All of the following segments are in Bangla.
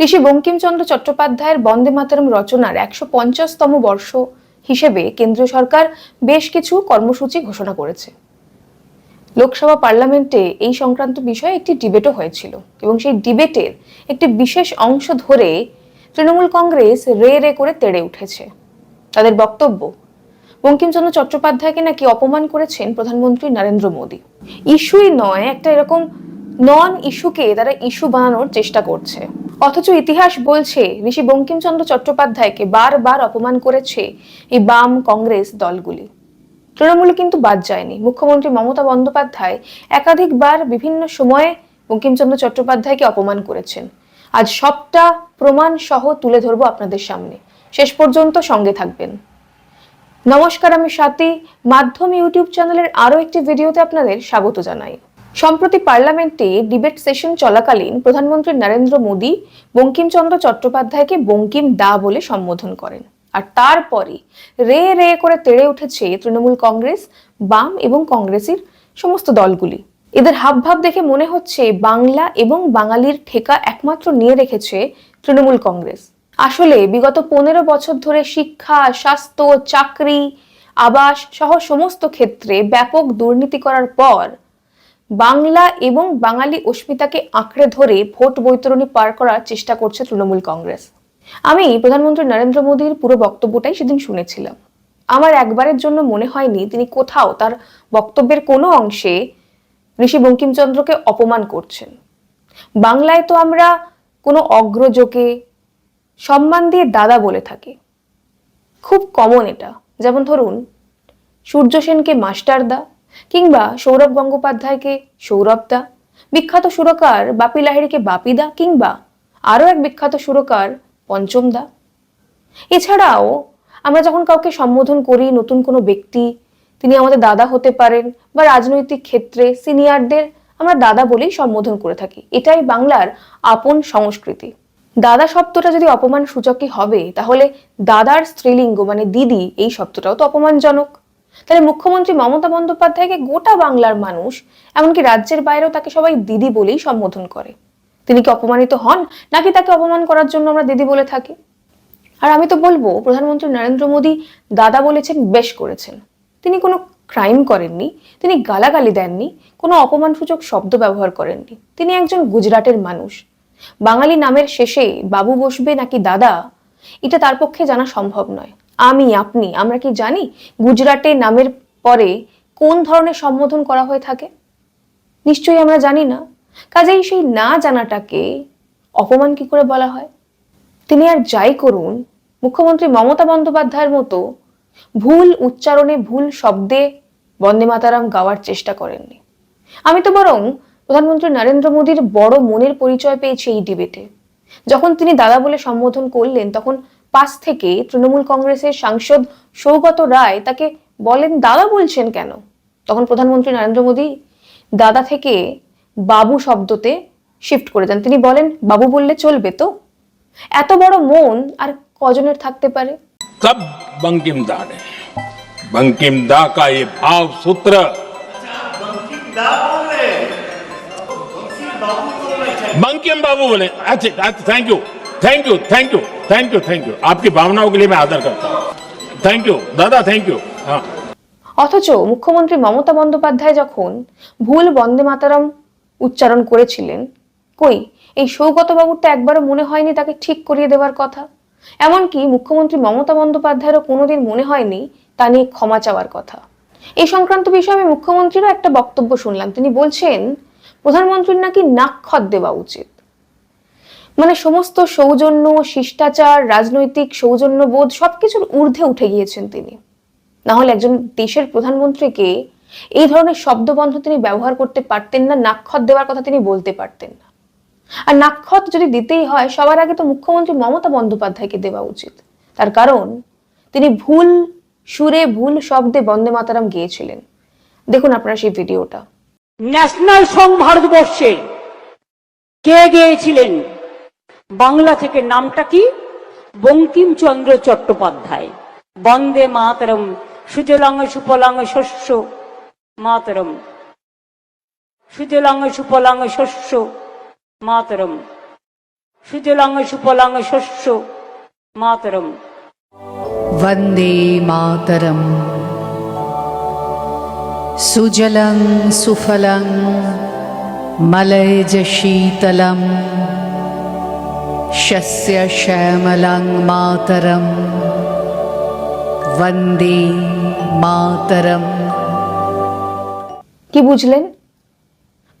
ঋষি বঙ্কিমচন্দ্র চট্টোপাধ্যায়ের বন্দে মাতরম রচনার একশো পঞ্চাশতম বর্ষ হিসেবে কেন্দ্রীয় সরকার বেশ কিছু কর্মসূচি ঘোষণা করেছে। লোকসভা পার্লামেন্টে এই সংক্রান্ত বিষয়ে একটি ডিবেটও হয়েছিল এবং সেই ডিবেটের একটি বিশেষ অংশ ধরে তৃণমূল কংগ্রেস রে রে করে তেড়ে উঠেছে। তাদের বক্তব্য, বঙ্কিমচন্দ্র চট্টোপাধ্যায়কে নাকি অপমান করেছেন প্রধানমন্ত্রী নরেন্দ্র মোদী। ইস্যুই নয়, একটা এরকম নন ইস্যুকে তারা ইস্যু বানানোর চেষ্টা করছে। অথচ ইতিহাস বলছে, ঋষি বঙ্কিমচন্দ্র চট্টোপাধ্যায়কে বারবার অপমান করেছে এই বাম কংগ্রেস দলগুলি। তৃণমূল কিন্তু বাদ যায়নি। মুখ্যমন্ত্রী মমতা বন্দ্যোপাধ্যায় একাধিকবার বিভিন্ন সময়ে বঙ্কিমচন্দ্র চট্টোপাধ্যায়কে অপমান করেছেন। আজ সবটা প্রমাণ সহ তুলে ধরবো আপনাদের সামনে। শেষ পর্যন্ত সঙ্গে থাকবেন। নমস্কার, আমি স্বাতি। মাধ্যম ইউটিউব চ্যানেলের আরও একটি ভিডিওতে আপনাদের স্বাগত জানাই। সম্প্রতি পার্লামেন্টে ডিবেট সেশন চলাকালীন প্রধানমন্ত্রী নরেন্দ্র মোদী বঙ্কিমচন্দ্র চট্টোপাধ্যায়কে বঙ্কিম দা বলে সম্বোধন করেন। আর তারপরে রে রে করে তেড়ে উঠেছে তৃণমূল কংগ্রেস, বাম এবং কংগ্রেসের সমস্ত দলগুলি। এদের হাবভাব দেখে মনে হচ্ছে বাংলা এবং বাঙালির ঠেকা একমাত্র নিয়ে রেখেছে তৃণমূল কংগ্রেস। আসলে বিগত পনেরো বছর ধরে শিক্ষা, স্বাস্থ্য, চাকরি, আবাস সহ সমস্ত ক্ষেত্রে ব্যাপক দুর্নীতি করার পর বাংলা এবং বাঙালি অস্মিতাকে আঁকড়ে ধরে ভোট বৈতরণী পার করার চেষ্টা করছে তৃণমূল কংগ্রেস। আমি প্রধানমন্ত্রী নরেন্দ্র মোদীর পুরো বক্তব্যটাই সেদিন শুনেছিলাম। আমার একবারের জন্য মনে হয়নি তিনি কোথাও তার বক্তব্যের কোনো অংশে ঋষি বঙ্কিমচন্দ্রকে অপমান করছেন। বাংলায় তো আমরা কোনো অগ্রজকে সম্মান দিয়ে দাদা বলে থাকি। খুব কমন এটা। যেমন ধরুন, সূর্য সেনকে মাস্টার দা কিংবা সৌরভ গঙ্গোপাধ্যায়কে সৌরভ দা বিখ্যাত সুরকার বাপি লাহিড়িকে বাপি দা কিংবা আরও এক বিখ্যাত সুরকার পঞ্চম দা এছাড়াও আমরা যখন কাউকে সম্বোধন করি নতুন কোনো ব্যক্তি, তিনি আমাদের দাদা হতে পারেন বা রাজনৈতিক ক্ষেত্রে সিনিয়রদের আমরা দাদা বলেই সম্বোধন করে থাকি। এটাই বাংলার আপন সংস্কৃতি। দাদা শব্দটা যদি অপমান সূচকই হবে, তাহলে দাদার স্ত্রীলিঙ্গ মানে দিদি, এই শব্দটাও তো অপমানজনক। তাহলে মুখ্যমন্ত্রী মমতা বন্দ্যোপাধ্যায়কে গোটা বাংলার মানুষ, এমনকি রাজ্যের বাইরেও তাকে সবাই দিদি বলেই সম্বোধন করে। তিনি কি অপমানিত হন? নাকি তাকে অপমান করার জন্য আমরা দিদি বলে থাকি? আর আমি তো বলব, প্রধানমন্ত্রী নরেন্দ্র মোদী দাদা বলেছেন, বেশ করেছেন। তিনি কোনো ক্রাইম করেননি, তিনি গালাগালি দেননি, কোনো অপমানসূচক শব্দ ব্যবহার করেননি। তিনি একজন গুজরাটের মানুষ। বাঙালি নামের শেষে বাবু বসবে নাকি দাদা, এটা তার পক্ষে জানা সম্ভব নয়। আমি, আপনি, আমরা কি জানি গুজরাটে নামের পরে কোন ধরনের সম্বোধন করা হয়ে থাকে? নিশ্চয়ই আমরা জানি না। কাজেই সেই না জানাটাকে অপমান কি করে বলা হয়? তিনি আর যাই করুন, মুখ্যমন্ত্রী মমতা বন্দ্যোপাধ্যায়ের মতো ভুল উচ্চারণে ভুল শব্দে বন্দে মাতারাম গাওয়ার চেষ্টা করেননি। আমি তো বরং প্রধানমন্ত্রী নরেন্দ্র মোদীর বড় মনের পরিচয় পেয়েছি এই ডিবেটে যখন তিনি দাদা বলে সম্বোধন করলেন, তখন পাশ থেকে তৃণমূল কংগ্রেসের সাংসদ সৌগত রায় তাকে বলেন, দাদা বলছেন কেন? তখন প্রধানমন্ত্রী নরেন্দ্র মোদী দাদা থেকে বাবু শব্দতে শিফট করে দেন। তিনি বলেন, বাবু বললে চলবে তো? এত বড় মন আর কজনের থাকতে পারে? সব কা এ ভাব সূত্র। বঙ্কিম বাবু বলে। আচ্ছা thank you thank you thank you thank you thank you thank you आपकी भावनाओं के लिए मैं आदर करता हूँ थैंक यू दादा थैंक यू हाँ অথচ মুখ্যমন্ত্রী মমতা বন্দ্যোপাধ্যায় যখন ভুল বন্দে মাতারাম উচ্চারণ করেছিলেন কই এই সৌগত বাবুর তো একবারও মনে হয়নি তাকে ঠিক করিয়ে দেওয়ার কথা এমনকি মুখ্যমন্ত্রী মমতা বন্দ্যোপাধ্যায়েরও কোনোদিন মনে হয়নি তা নিয়ে ক্ষমা চাওয়ার কথা এই সংক্রান্ত বিষয়ে আমি মুখ্যমন্ত্রীরও একটা বক্তব্য শুনলাম তিনি বলছেন প্রধানমন্ত্রীর নাকি নাক্ষত দেওয়া উচিত মানে সমস্ত সৌজন্য, শিষ্টাচার, রাজনৈতিক সৌজন্যবোধ সবকিছুর ঊর্ধ্বে উঠে গিয়েছেন তিনি। না হলে একজন দেশের প্রধানমন্ত্রীকে এই ধরনের শব্দবন্ধ তিনি ব্যবহার করতে পারতেন না, নাক্ষত দেওয়ার কথা তিনি বলতে পারতেন না। আর নাক্ষত যদি দিতেই হয়, সবার আগে তো মুখ্যমন্ত্রী মমতা বন্দ্যোপাধ্যায়কে দেওয়া উচিত। তার কারণ, তিনি ভুল সুরে ভুল শব্দে বন্দে মাতারাম গিয়েছিলেন। দেখুন আপনারা সেই ভিডিওটা। ন্যাশনাল সং ভারতবর্ষে কে গেয়েছিলেন? বাংলা থেকে নামটা কি বঙ্কিমচন্দ্র চট্টোপাধ্যায় বন্দে মাতরম সুজলাং সুফলাং শস্য মাতরম সুজলাং সুফলাং শস্য মাতরম সুজলাং সুফলাং শস্য মাতরম वन्दे मातरम् सुजलं सुफलं मलयजशीतलं शस्यश्यामलं मातरं वन्दे मातरम् কি বুঝলেন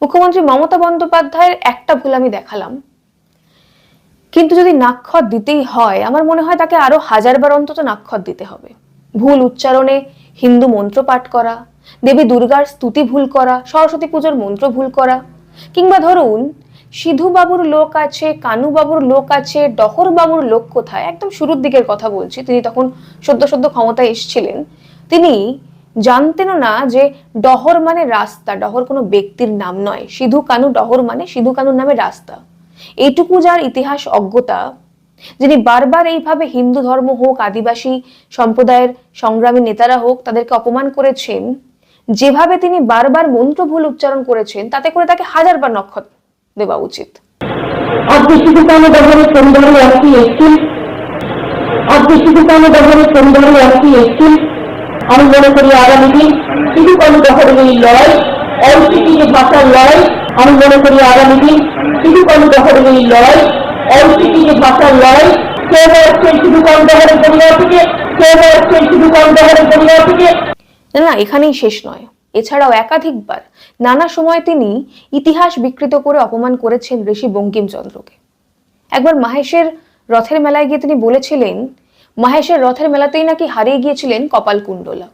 মুখ্যমন্ত্রী মমতা বন্দ্যোপাধ্যায়ের একটা ভুল আমি দেখালাম কিন্তু যদি নাক্ষর দিতেই হয় আমার মনে হয় তাকে আরো হাজারবার অন্তত নাক্ষর দিতে হবে ভুল উচ্চারণে হিন্দু মন্ত্র পাঠ করা দেবী দুর্গার স্তুতি ভুল করা সরস্বতী পুজোর মন্ত্র ভুল করা কিংবা ধরুন সিধু বাবুর লোক আছে কানু বাবুর লোক আছে ডহর বাবুর লোক কোথায়? একদম শুরুর দিকের কথা বলছি। তিনি তখন সদ্য সদ্য ক্ষমতায় এসেছিলেন। তিনি জানতেনও না যে ডহর মানে রাস্তা, ডহর কোনো ব্যক্তির নাম নয়। সিধু কানু ডহর মানে সিধু কানুর নামে রাস্তা। এইটুকু যার ইতিহাস অজ্ঞতা, যিনি বারবার এইভাবে হিন্দু ধর্ম হোক, আদিবাসী সম্প্রদায়ের সংগ্রামী নেতারা হোক, তাদেরকে অপমান করেছেন, যেভাবে তিনি বারবার মন্ত্র ভুল উচ্চারণ করেছেন, তাতে করে তাকে হাজারবার নক্ষত্র দেওয়া উচিত। কেন কেন আমি মনে করি আগামী দিন শুধু কেন লড়াই অল্পিটি ভাষার লড়াই আমি মনে করি আগামী দিন শুধু কেন লড়াই ভাষার লড়াই কেউ আসছেন শুধু ব্যবহারের পরিবার থেকে কেউ আসছেন শুধু ব্যবহারের পরিবার থেকে। না এখানেই শেষ নয়। এছাড়াও একাধিকবার নানা সময় তিনি ইতিহাস বিকৃত করে অপমান করেছেন ঋষি বঙ্কিমচন্দ্রকে। একবার মাহেশের রথের মেলায় গিয়ে তিনি বলেছিলেন, মাহেশের রথের মেলাতেই নাকি হারিয়ে গিয়েছিলেন কপাল কুণ্ডলা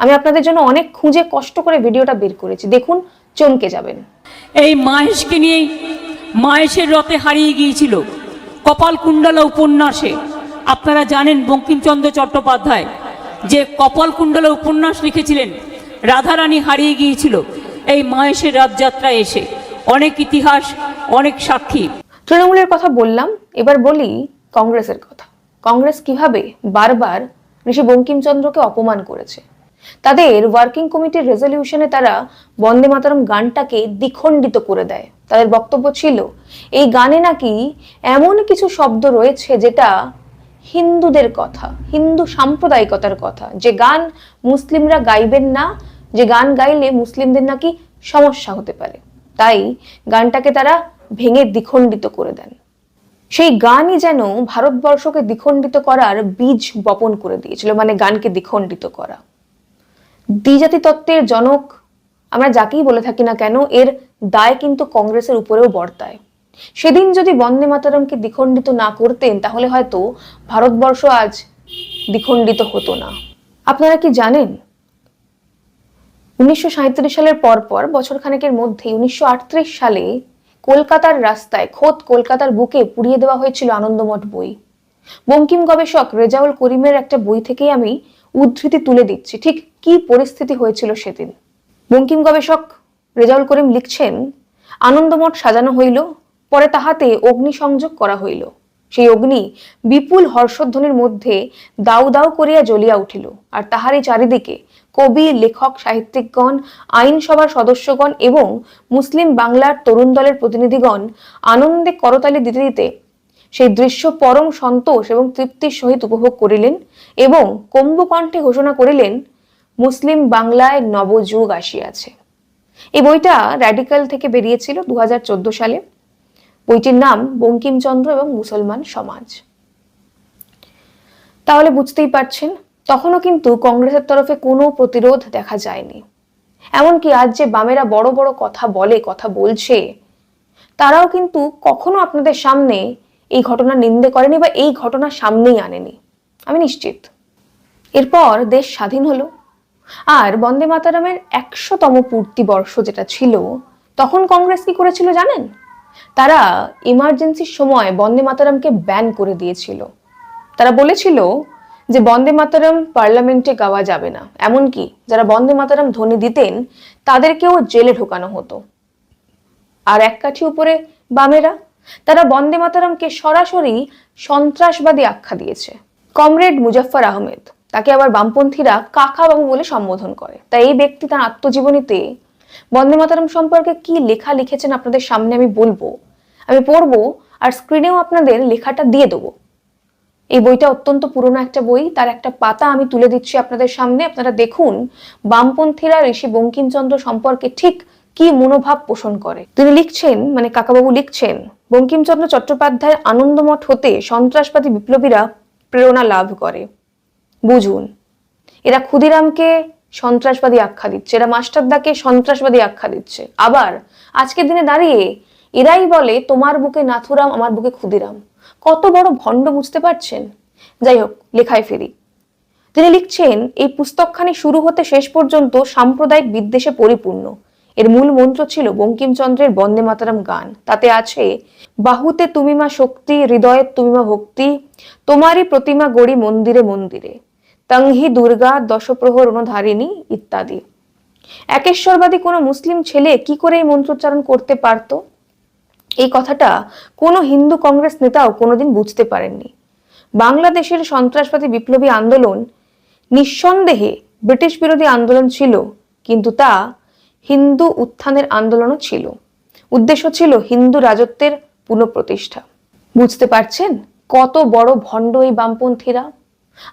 আমি আপনাদের জন্য অনেক খুঁজে কষ্ট করে ভিডিওটা বের করেছি। দেখুন, চমকে যাবেন। এই মাহেশকে নিয়েই মাহেশের রথে হারিয়ে গিয়েছিল কপাল কুণ্ডলা উপন্যাসে। আপনারা জানেন বঙ্কিমচন্দ্র চট্টোপাধ্যায় যে কপাল কুণ্ডলা উপন্যাস লিখেছিলেন রাধারানী হারিয়ে গিয়েছিল। এই মাহেশের রথযাত্রায় এসে অনেক ইতিহাস, অনেক সাক্ষী। তৃণমূলের কথা বললাম, এবার বলি কংগ্রেসের কথা। কংগ্রেস কীভাবে বারবার ঋষি বঙ্কিমচন্দ্রকে অপমান করেছে? তাদের ওয়ার্কিং কমিটির রেজলিউশনে তারা বন্দে মাতরম গানটাকে দ্বিখণ্ডিত করে দেয়। তাদের বক্তব্য ছিল, এই গানে নাকি এমন কিছু শব্দ রয়েছে যেটা হিন্দুদের কথা, হিন্দু সাম্প্রদায়িকতার কথা। যে গান মুসলিমরা গাইবেন না যে গান গাইলে মুসলিমদের নাকি সমস্যা হতে পারে। তাই গানটাকে তারা ভেঙে দ্বিখণ্ডিত করে দেন। সেই গানই যেন ভারতবর্ষকে দ্বিখণ্ডিত করার বীজ বপন করে দিয়েছিল মানে গানকে দ্বিখণ্ডিত করা। দ্বিজাতি তত্ত্বের জনক, আমরা যাকেই বলে থাকি না কেন, এর দায় কিন্তু কংগ্রেসের উপরেও বর্তায়। সেদিন যদি বন্দে মাতারমকে দ্বিখণ্ডিত না করতেন, তাহলে হয়তো ভারতবর্ষ আজ দ্বিখণ্ডিত হতো না। আপনারা কি জানেন? উনিশশো সাঁইত্রিশ সালের পরপর বছর খানেকের মধ্যে উনিশশো আটত্রিশ সালে কলকাতার রাস্তায়, খোদ কলকাতার বুকে পুড়িয়ে দেওয়া হয়েছিল আনন্দমঠ বই। বঙ্কিম গবেষক রেজাউল করিমের একটা বই থেকেই আমি উদ্ধৃতি তুলে দিচ্ছি, ঠিক কি পরিস্থিতি হয়েছিল সেদিন। বঙ্কিম গবেষক রেজাউল করিম লিখছেন, আনন্দমঠ সাজানো হইল, পরে তাহাতে অগ্নি সংযোগ করা হইল। সেই অগ্নি বিপুল হর্ষধ্বনির মধ্যে দাউ দাউ করিয়া জ্বলিয়া উঠিল, আর তাহারই চারিদিকে কবি, লেখক, সাহিত্যিকগণ, আইনসভার সদস্যগণ এবং মুসলিম বাংলার তরুণ দলের প্রতিনিধিগণ আনন্দে করতালি দিতে দিতে সেই দৃশ্য পরম সন্তোষ এবং তৃপ্তির সহিত উপভোগ করিলেন এবং কম্বকণ্ঠে ঘোষণা করিলেন, মুসলিম বাংলায় নবযুগ আসিয়াছে। এই বইটা র্যাডিক্যাল থেকে বেরিয়েছিল দু হাজার চোদ্দ সালে। বইটির নাম বঙ্কিমচন্দ্র এবং মুসলমান সমাজ। তাহলে বুঝতেই পারছেন তখনও কিন্তু কংগ্রেসের তরফে কোনো প্রতিরোধ দেখা যায়নি। এমনকি আজ যে বামেরা বড় বড় কথা বলে, কথা বলছে, তারাও কিন্তু কখনো আপনাদের সামনে এই ঘটনা নিন্দে করেনি বা এই ঘটনা সামনেই আনেনি। আমি নিশ্চিত। এরপর দেশ স্বাধীন হলো। আর বন্দে মাতারামের একশোতম পূর্তি বর্ষ যেটা ছিল, তখন কংগ্রেস কি করেছিল জানেন? তারা ইমার্জেন্সির সময় বন্দে মাতারামকে ব্যান করে দিয়েছিল। তারা বলেছিল যে বন্দে মাতারাম পার্লামেন্টে গাওয়া যাবে না। এমনকি যারা বন্দে মাতারাম ধ্বনি দিতেন, তাদেরকেও জেলে ঢোকানো হতো। আর এক কাঠি উপরে বামেরা, তারা বন্দে মাতারামকে সরাসরি সন্ত্রাসবাদী আখ্যা দিয়েছে। কমরেড মুজাফফর আহমেদ, তাকে আবার বামপন্থীরা কাকা বাবু বলে সম্বোধন করে। তাই এই ব্যক্তি তার আত্মজীবনীতে বন্দে মাতারাম সম্পর্কে কি লেখা লিখেছেন আপনাদের সামনে আমি বলব, আমি পড়ব, আর স্ক্রিনেও আপনাদের লেখাটা দিয়ে দেবো। এই বইটা অত্যন্ত পুরনো একটা বই। তার একটা পাতা আমি তুলে দিচ্ছি আপনাদের সামনে। আপনারা দেখুন বামপন্থীরা ঋষি বঙ্কিমচন্দ্র সম্পর্কে ঠিক কি মনোভাব পোষণ করে। তিনি লিখছেন মানে কাকাবাবু লিখছেন, বঙ্কিমচন্দ্র চট্টোপাধ্যায়ের আনন্দমঠ হতে সন্ত্রাসবাদী বিপ্লবীরা প্রেরণা লাভ করে। বুঝুন, এরা ক্ষুদিরামকে সন্ত্রাসবাদী আখ্যা দিচ্ছে, এরা মাস্টারদাকে সন্ত্রাসবাদী আখ্যা দিচ্ছে। আবার আজকের দিনে দাঁড়িয়ে এরাই বলে, তোমার বুকে নাথুরাম, আমার বুকে ক্ষুদিরাম। কত বড় ভণ্ড বুঝতে পারছেন? যাই হোক, লেখায় ফিরি। তিনি লিখছেন, এই পুস্তকখানি শুরু হতে শেষ পর্যন্ত সাম্প্রদায়িক বিদ্বেষে পরিপূর্ণ। এর মূল মন্ত্র ছিল বঙ্কিমচন্দ্রের বন্দে মাতারাম গান। তাতে আছে, বাহুতে তুমি মা শক্তি, হৃদয়ে তুমি মা ভক্তি, তোমারই প্রতিমা গড়ি মন্দিরে মন্দিরে। তংহি দুর্গা দশপ্রহর অনুধারিণী ইত্যাদি। একেশ্বরবাদী কোনো মুসলিম ছেলে কি করে এই মন্ত্রোচ্চারণ করতে পারত? এই কথাটা কোনো হিন্দু কংগ্রেস নেতাও কোনোদিন বুঝতে পারেননি। বাংলাদেশের সন্ত্রাসবাদী বিপ্লবী আন্দোলন নিঃসন্দেহে ব্রিটিশ বিরোধী আন্দোলন ছিল, কিন্তু তা হিন্দু উত্থানের আন্দোলনও ছিল। উদ্দেশ্য ছিল হিন্দু রাজত্বের পুনঃপ্রতিষ্ঠা। বুঝতে পারছেন কত বড় ভণ্ড এই বামপন্থীরা?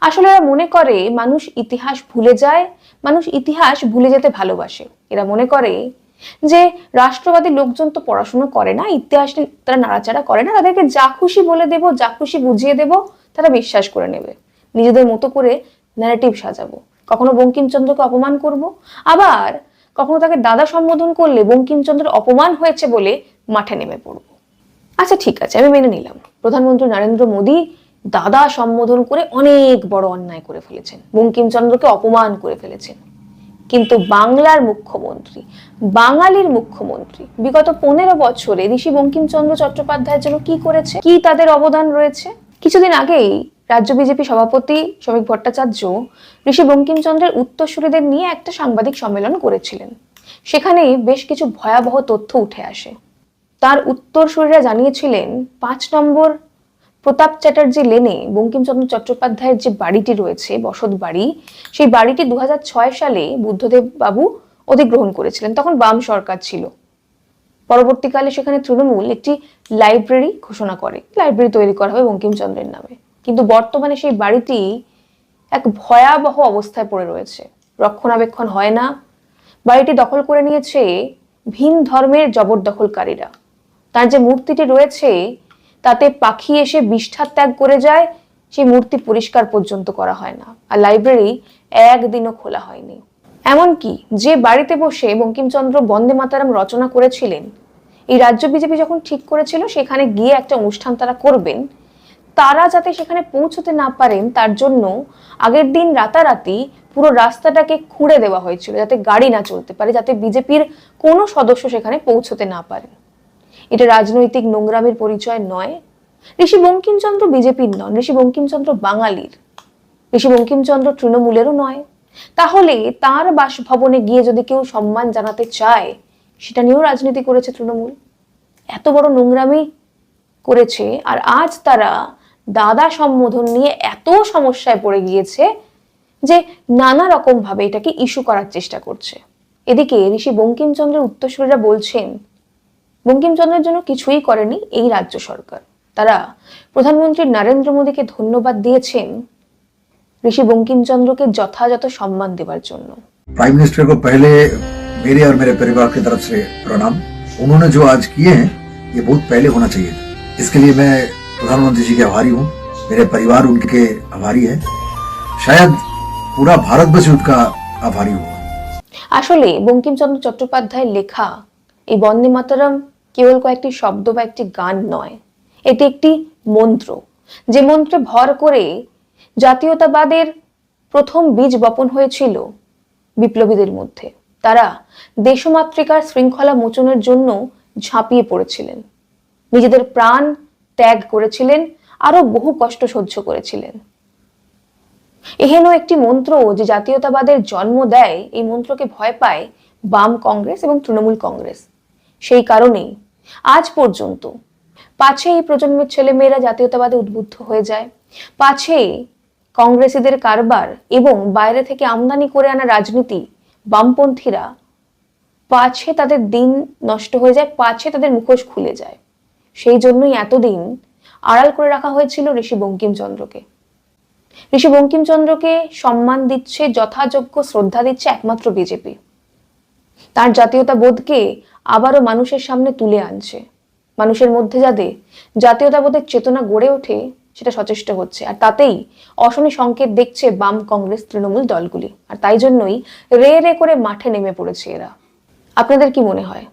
আসলে এরা মনে করে মানুষ ইতিহাস ভুলে যায়, মানুষ ইতিহাস ভুলে যেতে ভালোবাসে। এরা মনে করে যে রাষ্ট্রবাদী লোকজন তো পড়াশোনা করে না, ইতিহাস তারা নাড়াচাড়া করে না, তাদেরকে যা খুশি বলে দেব, যা খুশি বুঝিয়ে দেব, তারা বিশ্বাস করে নেবে। নিজেদের মতো করে ন্যারেটিভ সাজাবো। কখনো বঙ্কিমচন্দ্রকে অপমান করব, আবার কখনো তাকে দাদা সম্বোধন করলে বঙ্কিমচন্দ্রের অপমান হয়েছে বলে মাঠে নেমে পড়ব। আচ্ছা ঠিক আছে, আমি মেনে নিলাম। প্রধানমন্ত্রী নরেন্দ্র মোদী দাদা সম্বোধন করে অনেক বড় অন্যায় করে ফেলেছেন। বঙ্কিমচন্দ্রকে অপমান করে ফেলেছেন। কিন্তু বাংলার মুখ্যমন্ত্রী বাঙালির মুখ্যমন্ত্রী। বিগত পনেরো বছরে ঋষি বঙ্কিমচন্দ্র চট্টোপাধ্যায়ের জন্য কি করেছে? কি তাদের অবদান রয়েছে? কিছুদিন আগেই রাজ্য বিজেপি সভাপতি শ্রমিক ভট্টাচার্য ঋষি বঙ্কিমচন্দ্রের উত্তরসূরিদের নিয়ে একটা সাংবাদিক সম্মেলন করেছিলেন। সেখানে বেশ কিছু ভয়াবহ তথ্য উঠে আসে। তার উত্তরসূরিরা জানিয়েছিলেন, পাঁচ নম্বর প্রতাপ চ্যাটার্জি লেনে বঙ্কিমচন্দ্র চট্টোপাধ্যায়ের যে বাড়িটি রয়েছে, বসত বাড়ি, সেই বাড়িটি দু হাজার ছয় সালে বুদ্ধদেব বাবু অধিগ্রহণ করেছিলেন। তখন বাম সরকার ছিল। পরবর্তীকালে সেখানে তৃণমূল একটি লাইব্রেরি ঘোষণা করে। লাইব্রেরি তৈরি করা হবে বঙ্কিমচন্দ্রের নামে। কিন্তু বর্তমানে সেই বাড়িটি এক ভয়াবহ অবস্থায় পড়ে রয়েছে। রক্ষণাবেক্ষণ হয় না। বাড়িটি দখল করে নিয়েছে ভিন ধর্মের জবরদখলকারীরা। তার যে মূর্তিটি রয়েছে, তাতে পাখি এসে বিষ্ঠা ত্যাগ করে যায়, সেই মূর্তি পরিষ্কার পর্যন্ত করা হয় না। আর লাইব্রেরি একদিনও খোলা হয়নি। এমনকি যে বাড়িতে বসে বঙ্কিমচন্দ্র বন্দে মাতারাম রচনা করেছিলেন, এই রাজ্য বিজেপি যখন ঠিক করেছিল, সেখানে গিয়ে একটা অনুষ্ঠান তারা করবেন, তারা যাতে সেখানে পৌঁছতে না পারেন, তার জন্য আগের দিন রাতারাতি পুরো রাস্তাটাকে খুঁড়ে দেওয়া হয়েছিল, যাতে গাড়ি না চলতে পারে, যাতে বিজেপির কোনো সদস্য সেখানে পৌঁছতে না পারেন এটা রাজনৈতিক নোংরামের পরিচয় নয়। ঋষি বঙ্কিমচন্দ্র বিজেপির নন, ঋষি বঙ্কিমচন্দ্র বাঙালির। ঋষি বঙ্কিমচন্দ্র তৃণমূলেরও নয়। তাহলে তার বাসভবনে গিয়ে যদি কেউ সম্মান জানাতে চায়, সেটা নিয়েও রাজনীতি করেছে তৃণমূল। এত বড় নোংরামি করেছে, আর আজ তারা দাদা সম্বোধন নিয়ে এত সমস্যায় পড়ে গিয়েছে যে নানা রকম ভাবে এটাকে ইস্যু করার চেষ্টা করছে। এদিকে ঋষি বঙ্কিমচন্দ্রের উত্তরসূরিরা বলছেন, বঙ্কিমচন্দ্রের জন্য কিছুই করেনি এই রাজ্য সরকার। তারা প্রধানমন্ত্রী নরেন্দ্র মোদীকে ধন্যবাদ দিয়েছেন ঋষি বঙ্কিমচন্দ্রকে যথাযথ সম্মান দেওয়ার জন্য प्राइम मिनिस्टर को पहले मेरे और मेरे परिवार की तरफ से प्रणाम उन्होंने जो आज किए हैं ये बहुत पहले होना चाहिए था इसके लिए मैं प्रधानमंत्री जी के आभारी हूँ मेरे परिवार उनके आभारी है शायद पूरा भारतवर्ष उनका आभारी होगा আসলে বঙ্কিমচন্দ্র চট্টোপাধ্যায়ের লেখা এই বন্দে মাতরম কেবল কয়েকটি শব্দ বা একটি গান নয় এটি একটি মন্ত্র যে মন্ত্রে ভর করে জাতীয়তাবাদের প্রথম বীজ বপন হয়েছিল বিপ্লবীদের মধ্যে। তারা দেশমাতৃকার শৃঙ্খলা মোচনের জন্য ঝাঁপিয়ে পড়েছিলেন। নিজেদের প্রাণ ত্যাগ করেছিলেন আরও বহু কষ্ট সহ্য করেছিলেন। এহেন একটি মন্ত্র যে জাতীয়তাবাদের জন্ম দেয়, এই মন্ত্রকে ভয় পায় বাম কংগ্রেস এবং তৃণমূল কংগ্রেস। সেই কারণেই আজ পর্যন্ত পাছে এই প্রজন্মের ছেলেমেয়েরা জাতীয়তাবাদে উদ্বুদ্ধ হয়ে যায়। পাছে কংগ্রেসীদের কারবার এবং বাইরে থেকে আমদানি করে আনা রাজনীতি বামপন্থীরা, পাছে তাদের দিন নষ্ট হয়ে যায়, পাছে তাদের মুখোশ খুলে যায়। সেই জন্যই এতদিন আড়াল করে রাখা হয়েছিল ঋষি বঙ্কিমচন্দ্রকে। ঋষি বঙ্কিমচন্দ্রকে সম্মান দিচ্ছে, যথাযোগ্য শ্রদ্ধা দিচ্ছে একমাত্র বিজেপি। তার জাতীয়তা বোধকে আবারও মানুষের সামনে তুলে আনছে। মানুষের মধ্যে যাতে জাতীয়তাবোধের চেতনা গড়ে ওঠে সেটা সচেষ্ট হচ্ছে আর তাতেই অশনি সংকেত দেখছে বাম কংগ্রেস তৃণমূল দলগুলি আর তাই জন্যই রে রে করে মাঠে নেমে পড়েছে এরা আপনাদের কি মনে হয়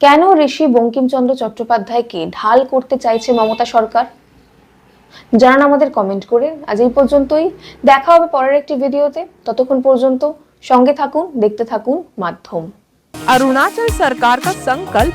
কেন ঋষি বঙ্কিমচন্দ্র চট্টোপাধ্যায়কে ঢাল করতে চাইছে মমতা সরকার জানান আমাদের কমেন্ট করে আজ এই পর্যন্তই দেখা হবে পরের একটি ভিডিওতে ততক্ষণ পর্যন্ত সঙ্গে থাকুন দেখতে থাকুন মাধ্যম अरुणाचल सरकार का संकल्प